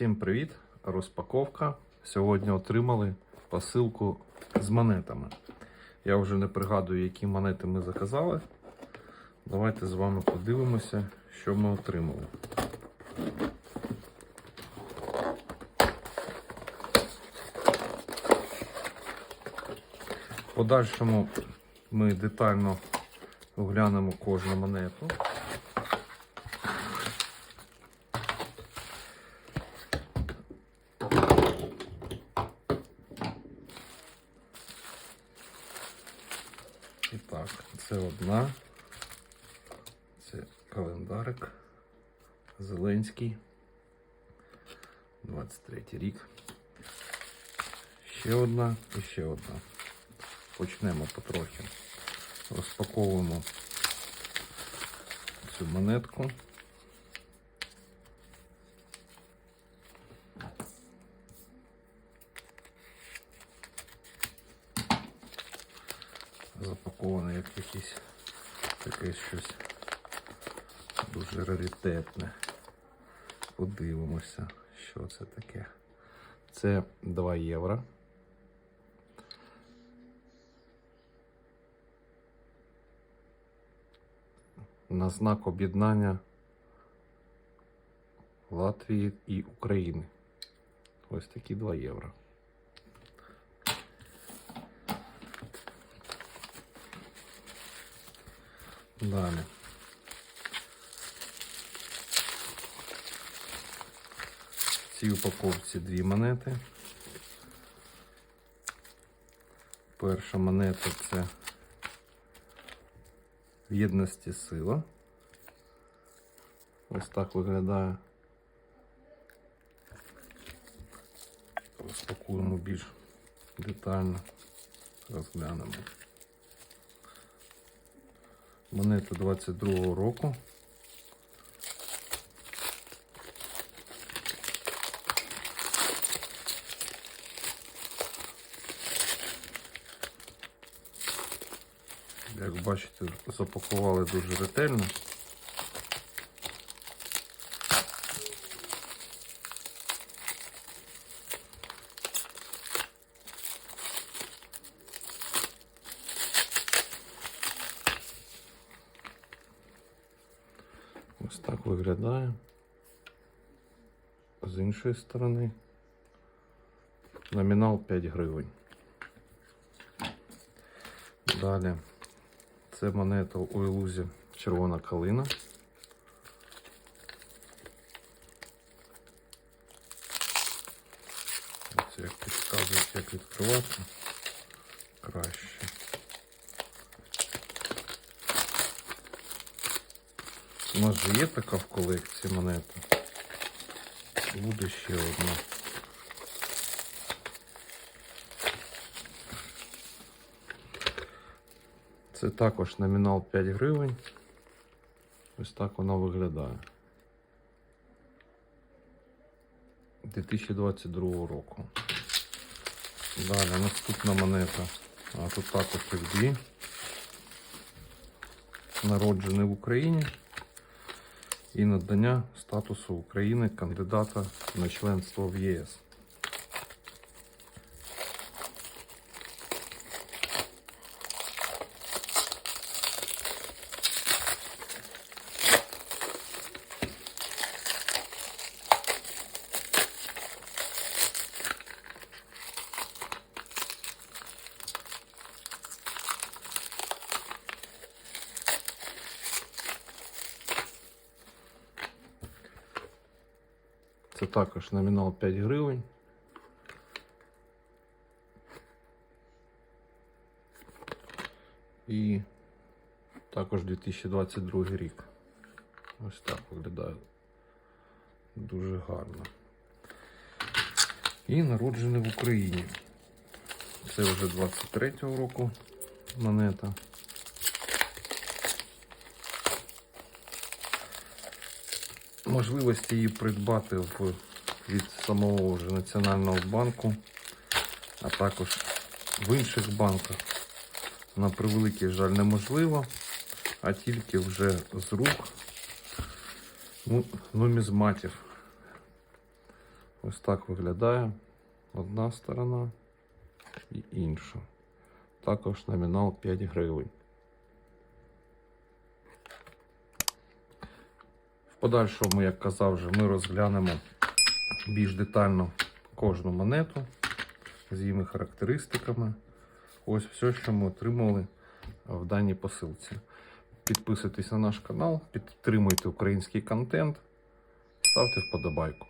Всім привіт! Розпаковка. Сьогодні отримали посилку з монетами. Я вже не пригадую, які монети ми заказали. Давайте з вами подивимося, що ми отримали. Подальшому ми детально оглянемо кожну монету. І так, це одна. Це календарик. Зеленський. 23 рік. Ще одна і ще одна. Почнемо потрохи. Розпаковуємо цю монетку. Запаковане як якесь таке щось дуже раритетне. Подивимося, що це таке. Це 2 євро. На знак об'єднання Латвії і України. Ось такі 2 євро. Далі. В цій упаковці дві монети. Перша монета це в єдності сила. Ось так виглядає. Розпакуємо більш детально, розглянемо. Монета 22-го року. Як бачите, запакували дуже ретельно. Ось так виглядає. З іншої сторони номінал 5 гривень. Далі це монета у ілузі червона калина. Ось як підказують, як відкривати краще. У нас же є така в колекції монета. Буде ще одна. Це також номінал 5 гривень. Ось так вона виглядає. 2022 року. Далі наступна монета. А тут також їх дві. Народжений в Україні і надання статусу України кандидата на членство в ЄС. Це також номінал 5 гривень. І також 2022 рік. Ось так виглядає. Дуже гарно. І народжений в Україні. Це вже 23-го року монета. Можливості її придбати в, від самого вже Національного банку, а також в інших банках. На превеликий жаль неможливо, а тільки вже з рук ну, нумізматів. Ось так виглядає одна сторона і інша. Також номінал 5 гривень. Подальшому, як казав вже, ми розглянемо більш детально кожну монету з її характеристиками. Ось все, що ми отримали в даній посилці. Підписуйтесь на наш канал, підтримуйте український контент, ставте вподобайку.